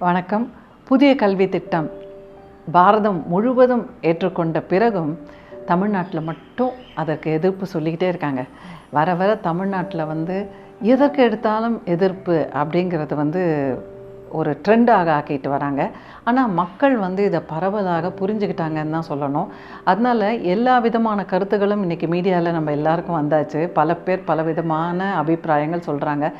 வணக்கம். புதிய கல்வி திட்டம். பாரதம் முழுவதும் ஏற்றுக்கொண்ட பிறகும் தமிழ்நாட்டில் மட்டும் அதற்கு எதிர்ப்பு சொல்லிக்கிட்டே இருக்காங்க. வர வர தமிழ்நாட்டில் வந்து எதற்கு எடுத்தாலும் எதிர்ப்பு அப்படிங்கிறது வந்து ஒரு ட்ரெண்டாக ஆக்கிட்டு வராங்க. ஆனால் மக்கள் வந்து இதை பரவலாக புரிஞ்சுக்கிட்டாங்கன்னு தான் சொல்லணும். அதனால் எல்லா விதமான கருத்துகளும் இன்றைக்கி மீடியாவில் நம்ம எல்லாருக்கும் வந்தாச்சு. பல பேர் பல விதமான அபிப்பிராயங்கள் சொல்கிறாங்க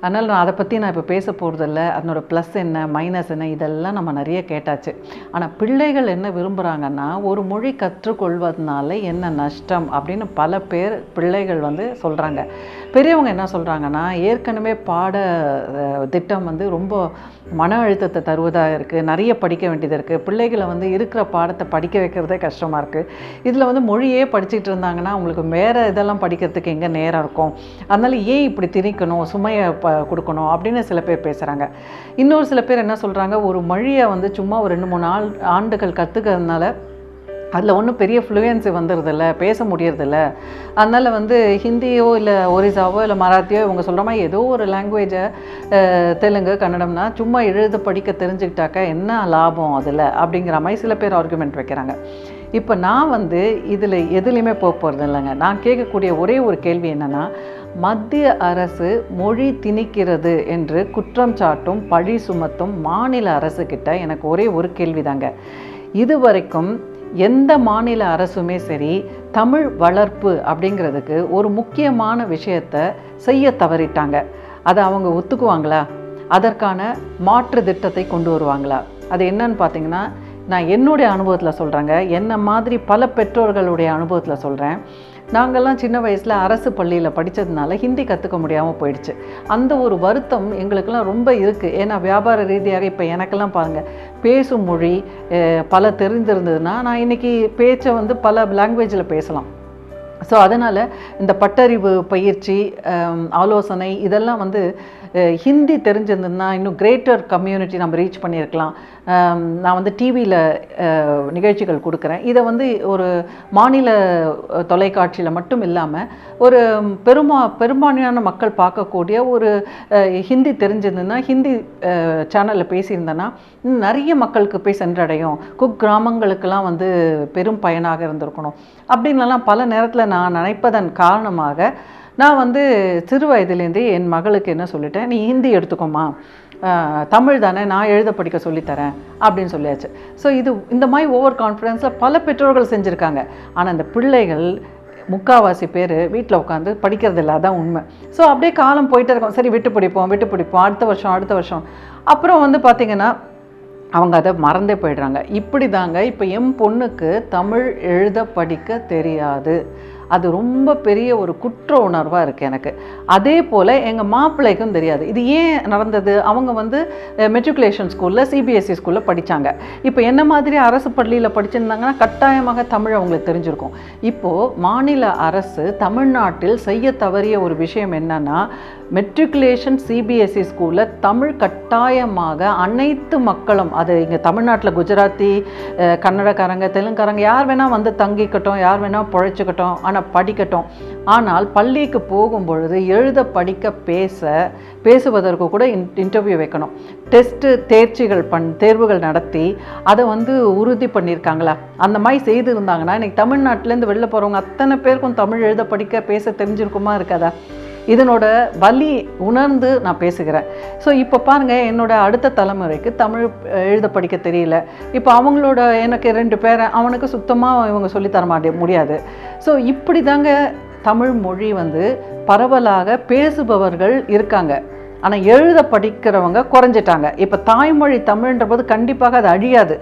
அதனால் நான் அதை பற்றி நான் இப்போ பேச போகிறதில்ல அதனோட ப்ளஸ் என்ன மைனஸ் என்ன இதெல்லாம் நம்ம நிறைய கேட்டாச்சு. ஆனால் பிள்ளைகள் என்ன விரும்புகிறாங்கன்னா ஒரு மொழி கற்றுக்கொள்வதனால என்ன நஷ்டம் அப்படின்னு பல பேர் பிள்ளைகள் வந்து சொல்கிறாங்க பெரியவங்க என்ன சொல்கிறாங்கன்னா ஏற்கனவே பாட திட்டம் வந்து ரொம்ப மன அழுத்தத்தை தருவதாக இருக்குது நிறைய படிக்க வேண்டியது இருக்குது பிள்ளைகளை வந்து இருக்கிற பாடத்தை படிக்க வைக்கிறதே கஷ்டமாக இருக்குது இதில் வந்து மொழியே படிச்சுட்டு இருந்தாங்கன்னா அவங்களுக்கு வேறு இதெல்லாம் படிக்கிறதுக்கு எங்கே நேரம் இருக்கும்? அதனால் ஏன் இப்படி திணிக்கணும்? சுமையை ப கொடுக்கணும்? அப்படின்னு சில பேர் பேசுகிறாங்க இன்னொரு சில பேர் என்ன சொல்கிறாங்க ஒரு மொழியை வந்து சும்மா ஒரு ரெண்டு மூணு ஆள் ஆண்டுகள் கற்றுக்கிறதுனால அதில் ஒன்றும் பெரிய ஃப்ளூயன்சி வந்துடுறதில்ல பேச முடியறதில்ல. அதனால் வந்து ஹிந்தியோ இல்லை ஒரிசாவோ இல்லை மராத்தியோ இவங்க சொல்கிற மாதிரி ஏதோ ஒரு லாங்குவேஜை தெலுங்கு கன்னடம்னா சும்மா எழுத படிக்க தெரிஞ்சுக்கிட்டாக்கா என்ன லாபம் அதில் அப்படிங்கிற மாதிரி சில பேர் ஆர்குமெண்ட் வைக்கிறாங்க. இப்போ நான் வந்து இதில் எதுலேயுமே போக போகிறது இல்லைங்க. நான் கேட்கக்கூடிய ஒரே ஒரு கேள்வி என்னென்னா மத்திய அரசு மொழி திணிக்கிறது என்று குற்றம் சாட்டும் பழி சுமத்தும் மாநில அரசுக்கிட்ட எனக்கு ஒரே ஒரு கேள்வி தாங்க இதுவரைக்கும் எந்த மாநில அரசுமே சரி தமிழ் வளர்ப்பு அப்படிங்கிறதுக்கு ஒரு முக்கியமான விஷயத்தை செய்ய தவறிட்டாங்க. அதை அவங்க ஒத்துக்குவாங்களா? அதற்கான மாற்று திட்டத்தை கொண்டு வருவாங்களா? அது என்னன்னு பார்த்தீங்கன்னா நான் என்னுடைய அனுபவத்தில் சொல்கிறேங்க என்ன மாதிரி பல பெற்றோர்களுடைய அனுபவத்தில் சொல்கிறேன் நாங்கள்லாம் சின்ன வயசில் அரசு பள்ளியில் படித்ததுனால ஹிந்தி கற்றுக்க முடியாமல் போயிடுச்சு. அந்த ஒரு வருத்தம் எங்களுக்கெல்லாம் ரொம்ப இருக்குது ஏன்னா வியாபார ரீதியாக இப்போ எனக்கெல்லாம் பாருங்கள் பேசும் மொழி பல தெரிஞ்சிருந்ததுன்னா நான் இன்றைக்கி பேச்சை வந்து பல லாங்குவேஜில் பேசலாம். ஸோ அதனால் இந்த பட்டறிவு பயிற்சி ஆலோசனை இதெல்லாம் வந்து ஹிந்தி தெரிஞ்சிருந்ததுன்னா இன்னும் கிரேட்டர் கம்யூனிட்டி நம்ம ரீச் பண்ணியிருக்கலாம். நான் வந்து டிவியில் நிகழ்ச்சிகள் கொடுக்குறேன். இதை வந்து ஒரு மாநில தொலைக்காட்சியில் மட்டும் இல்லாமல் ஒரு பெருமா பெரும்பான்மையான மக்கள் பார்க்கக்கூடிய ஒரு ஹிந்தி தெரிஞ்சிருந்ததுன்னா ஹிந்தி சேனலில் பேசியிருந்தேன்னா நிறைய மக்களுக்கு போய் சென்றடையும். குக் கிராமங்களுக்கெல்லாம் வந்து பெரும் பயனாக இருந்திருக்கணும். அப்படின்லாம் பல நேரத்தில் நான் நினைப்பதன் காரணமாக நான் வந்து சிறு வயதிலேருந்தே என் மகளுக்கு என்ன சொல்லிட்டேன் நீ ஹிந்தி எடுத்துக்கோமா தமிழ் தானே நான் எழுத படிக்க சொல்லித்தரேன் அப்படின்னு சொல்லியாச்சு. ஸோ இது இந்த மாதிரி ஓவர் கான்ஃபிடென்ஸில் பல பெற்றோர்கள் செஞ்சுருக்காங்க. ஆனால் இந்த பிள்ளைகள் முக்காவாசி பேர் வீட்டில் உட்காந்து படிக்கிறது இல்லாதான் உண்மை. ஸோ அப்படியே காலம் போயிட்டே இருக்கும். சரி விட்டு பிடிப்போம் விட்டு பிடிப்போம் அடுத்த வருஷம் அடுத்த வருஷம். அப்புறம் வந்து பார்த்திங்கன்னா அவங்க அதை மறந்தே போயிடுறாங்க. இப்படி தாங்க இப்போ என் பொண்ணுக்கு தமிழ் எழுத படிக்க தெரியாது. அது ரொம்ப பெரிய ஒரு குற்ற உணர்வாக இருக்குது எனக்கு. அதே போல் எங்கள் மாப்பிள்ளைக்கும் தெரியாது. இது ஏன் நடந்தது? அவங்க வந்து மெட்ரிகுலேஷன் ஸ்கூலில் சிபிஎஸ்சி ஸ்கூலில் படித்தாங்க இப்போ என்ன மாதிரி அரசு பள்ளியில் படிச்சிருந்தாங்கன்னா கட்டாயமாக தமிழ் அவங்களுக்கு தெரிஞ்சிருக்கும். இப்போது மாநில அரசு தமிழ்நாட்டில் செய்ய தவறிய ஒரு விஷயம் என்னன்னா மெட்ரிகுலேஷன் சிபிஎஸ்சி ஸ்கூலில் தமிழ் கட்டாயமாக அனைத்து மக்களும் அது இங்கே தமிழ்நாட்டில் குஜராத்தி கன்னடக்காரங்க தெலுங்குக்காரங்க யார் வேணால் வந்து தங்கிக்கட்டும் யார் வேணால் பிழைச்சிக்கட்டும் ஆனால் படிக்கட்டும். ஆனால் பள்ளிக்கு போகும் பொழுது எழுத படிக்க பேச பேசுவதற்கு கூட இன் இன்டர்வியூ வைக்கணும். டெஸ்ட்டு தேர்ச்சிகள் பண் தேர்வுகள் நடத்தி அதை வந்து உறுதி பண்ணியிருக்காங்களா? அந்த மாதிரி செய்திருந்தாங்கன்னா இன்னைக்கு தமிழ்நாட்டிலேருந்து வெளில போகிறவங்க அத்தனை பேருக்கும் தமிழ் எழுத படிக்க பேச தெரிஞ்சிருக்குமா இருக்காதா? இதனோட வலி உணர்ந்து நான் பேசுகிறேன். ஸோ இப்போ பாருங்கள் என்னோட அடுத்த தலைமுறைக்கு தமிழ் எழுத படிக்க தெரியல. இப்போ அவங்களோட எனக்கு ரெண்டு பேரை அவனுக்கு சுத்தமாக இவங்க சொல்லித் தர மாட்டே முடியாது. ஸோ இப்படி தாங்க தமிழ் மொழி வந்து பரவலாக பேசுபவர்கள் இருக்காங்க. ஆனால் எழுத படிக்கிறவங்க குறைஞ்சிட்டாங்க. இப்போ தாய்மொழி தமிழ்ன்ற போது கண்டிப்பாக அது அழியாது.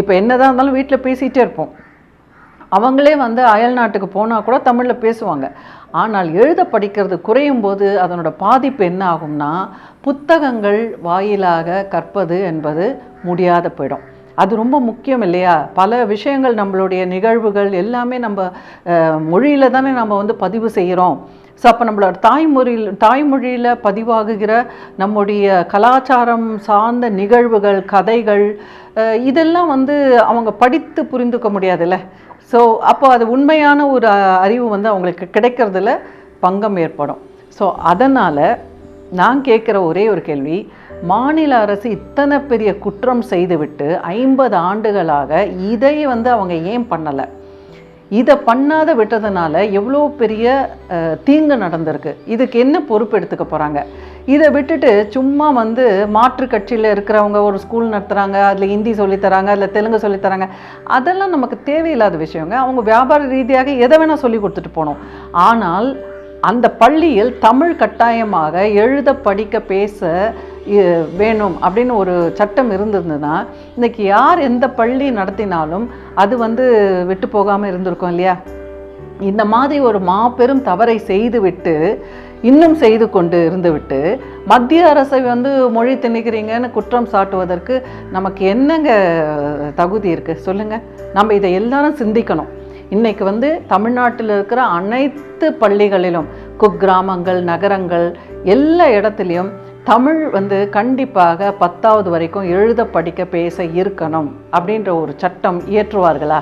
இப்போ என்னதான் இருந்தாலும் வீட்டில் பேசிகிட்டே இருப்போம். அவங்களே வந்து அயல் நாட்டுக்கு போனால் கூட தமிழில் பேசுவாங்க. ஆனால் எழுத படிக்கிறது குறையும் போது அதனோட பாதிப்பு என்ன ஆகும்னா புத்தகங்கள் வாயிலாக கற்பது என்பது முடியாத போயிடும். அது ரொம்ப முக்கியம் இல்லையா? பல விஷயங்கள் நம்மளுடைய நிகழ்வுகள் எல்லாமே நம்ம மொழியில் தானே நம்ம வந்து பதிவு செய்கிறோம். ஸோ அப்போ நம்மளோட தாய்மொழியில் தாய்மொழியில் பதிவாகுகிற நம்முடைய கலாச்சாரம் சார்ந்த நிகழ்வுகள் கதைகள் இதெல்லாம் வந்து அவங்க படித்து புரிந்துக்க முடியாதுல்ல. ஸோ அப்போ அது உண்மையான ஒரு அறிவு வந்து அவங்களுக்கு கிடைக்கிறதுல பங்கம் ஏற்படும். ஸோ அதனால் நான் கேட்குற ஒரே ஒரு கேள்வி மாநில அரசு இத்தனை பெரிய குற்றம் செய்துவிட்டு ஐம்பது ஆண்டுகளாக இதை வந்து அவங்க ஏன் பண்ணலை? இதை பண்ணாத விட்டதுனால எவ்வளோ பெரிய தீங்கு நடந்திருக்கு? இதுக்கு என்ன பொறுப்பு எடுத்துக்க போகிறாங்க இதை விட்டுட்டு சும்மா வந்து மாற்று கட்சியில் இருக்கிறவங்க ஒரு ஸ்கூல் நடத்துகிறாங்க அதில் ஹிந்தி சொல்லித்தராங்க அதில் தெலுங்கு சொல்லித்தராங்க அதெல்லாம் நமக்கு தேவையில்லாத விஷயங்க. அவங்க வியாபார ரீதியாக எதை வேணால் சொல்லி கொடுத்துட்டு போகணும். ஆனால் அந்த பள்ளியில் தமிழ் கட்டாயமாக எழுத படிக்க பேச வேணும் அப்படின்னு ஒரு சட்டம் இருந்ததுன்னா இன்றைக்கி யார் எந்த பள்ளி நடத்தினாலும் அது வந்து விட்டு போகாமல் இருந்திருக்கும் இல்லையா? இந்த மாதிரி ஒரு மாபெரும் தவறை செய்துவிட்டு இன்னும் செய்து கொண்டு இருந்துவிட்டு மத்திய அரசை வந்து மொழி திணிக்கிறீங்கன்னு குற்றம் சாட்டுவதற்கு நமக்கு என்னங்க தகுதி இருக்குது சொல்லுங்கள் நம்ம இதை எல்லாரும் சிந்திக்கணும். இன்றைக்கி வந்து தமிழ்நாட்டில் இருக்கிற அனைத்து பள்ளிகளிலும் குக்கிராமங்கள் நகரங்கள் எல்லா இடத்துலையும் தமிழ் வந்து கண்டிப்பாக பத்தாவது வரைக்கும் எழுத படிக்க பேச இருக்கணும் அப்படின்ற ஒரு சட்டம் இயற்றுவார்களா?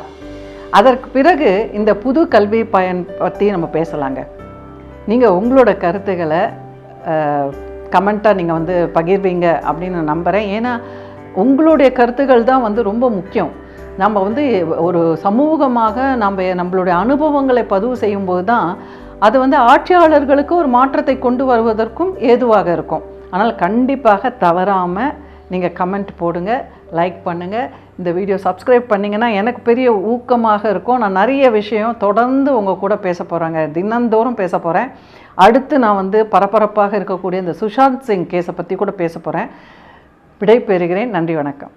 அதற்கு பிறகு இந்த புது கல்வி பயன் பற்றி நம்ம பேசலாங்க. நீங்கள் உங்களோட கருத்துக்களை கமெண்ட்டாக நீங்கள் வந்து பகிர்வீங்க அப்படின்னு நான் நம்புகிறேன் ஏன்னா உங்களுடைய கருத்துக்கள் தான் வந்து ரொம்ப முக்கியம். நம்ம வந்து ஒரு சமூகமாக நம்ம நம்மளுடைய அனுபவங்களை பதிவு செய்யும்போது தான் அது வந்து ஆட்சியாளர்களுக்கு ஒரு மாற்றத்தை கொண்டு வருவதற்கும் ஏதுவாக இருக்கும். ஆனால் கண்டிப்பாக தவறாமல் நீங்கள் கமெண்ட் போடுங்க லைக் பண்ணுங்கள் இந்த வீடியோ சப்ஸ்கிரைப் பண்ணிங்கன்னா எனக்கு பெரிய ஊக்கமாக இருக்கும். நான் நிறைய விஷயம் தொடர்ந்து உங்கள் கூட பேச போகிறேங்க தினந்தோறும் பேச போகிறேன் அடுத்து நான் வந்து பரபரப்பாக இருக்கக்கூடிய இந்த சுஷாந்த் சிங் கேஸை பற்றி கூட பேச போகிறேன் விடை பெறுகிறேன் நன்றி வணக்கம்.